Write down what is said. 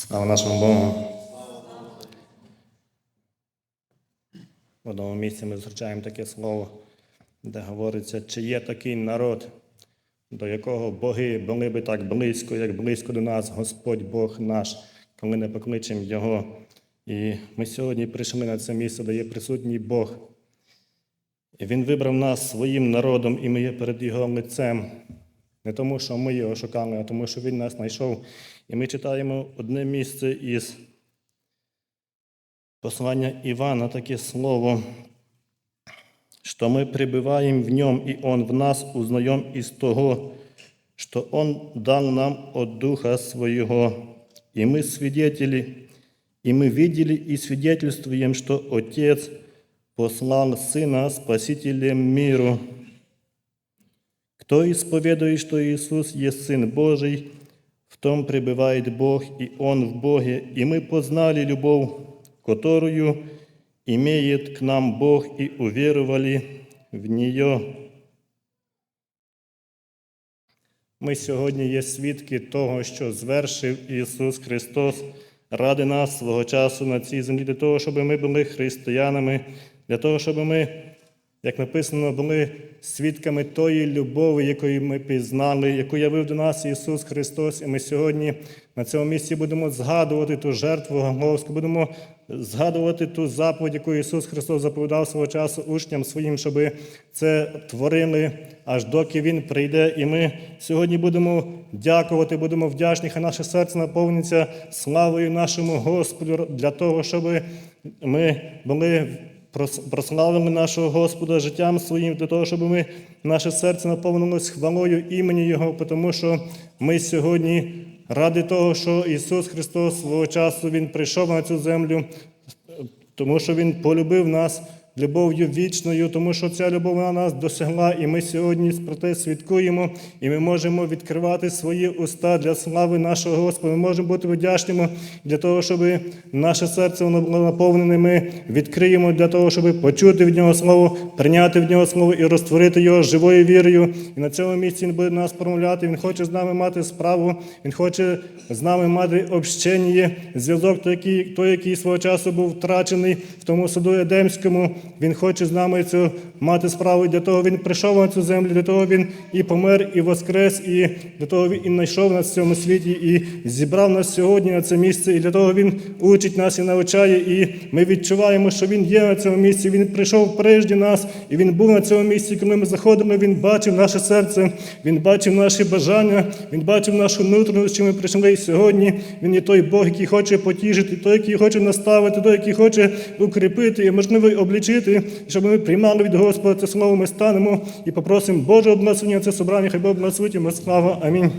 Слава нашому Богу. В одному місці ми зустрічаємо таке слово, де говориться, чи є такий народ, до якого боги були би так близько, як близько до нас Господь Бог наш, коли не покличемо Його. І ми сьогодні прийшли на це місце, де є присутній Бог. І Він вибрав нас своїм народом, і ми є перед Його лицем Не тому, що ми його шукали, а тому, що Він нас знайшов. І ми читаємо одне місце із послання Івана, таке слово, что мы пребываем в нем, и он в нас узнаем из того, что он дал нам от Духа Своего. И мы свидетели, и мы видели и свидетельствуем, что Отец послал Сына Спасителем миру. Кто исповедует, что Иисус есть Сын Божий, в том пребывает Бог, и Он в Боге. И мы познали любовь, которую имеет к нам Бог, и уверовали в нее. Ми сьогодні є свідки того, що звершив Ісус Христос ради нас свого часу на цій землі, для того, щоб ми були християнами, для того, щоб ми, як написано, були свідками тої любові, якої ми пізнали, яку явив до нас Ісус Христос. І ми сьогодні на цьому місці будемо згадувати ту жертву Гамовську, будемо згадувати ту заповідь, яку Ісус Христос заповідав свого часу учням своїм, щоб це творили, аж доки Він прийде. І ми сьогодні будемо дякувати, будемо вдячні, хай наше серце наповниться славою нашому Господу для того, щоб ми були прос- нашого Господа життям своїм, для того, щоб ми наше серце наповнилось хвалою імені Його, тому що ми сьогодні ради того, що Ісус Христос свого часу Він прийшов на цю землю, тому що Він полюбив нас любов'ю вічною, тому що ця любов на нас досягла, і ми сьогодні про те свідкуємо, і ми можемо відкривати свої уста для слави нашого Господа. Ми можемо бути вдячними для того, щоб наше серце воно було наповнене. Ми відкриємо для того, щоб почути від нього слово, прийняти в нього слово і розтворити його живою вірою. І на цьому місці він буде нас промовляти. Він хоче з нами мати справу, він хоче з нами мати общення, зв'язок, той, який, свого часу був втрачений в тому саду Едемському. Він хоче з нами цю мати справу. Для того він прийшов на цю землю, для того він і помер, і воскрес, і для того він і знайшов нас в цьому світі, і зібрав нас сьогодні на це місце. І для того він учить нас і навчає. І ми відчуваємо, що він є на цьому місці. Він прийшов прежде нас, і він був на цьому місці. Коли ми заходимо, він бачив наше серце, він бачив наші бажання, він бачив нашу внутрішність, що ми прийшли. Сьогодні він є той Бог, який хоче потішити, той, який хоче наставити, той, який хоче укріпити і можливо облічити, щоб ми приймали від Господа це слово. Ми станемо і попросимо Божого благословення це собрання, хай Бог благословить ми слава. Амінь.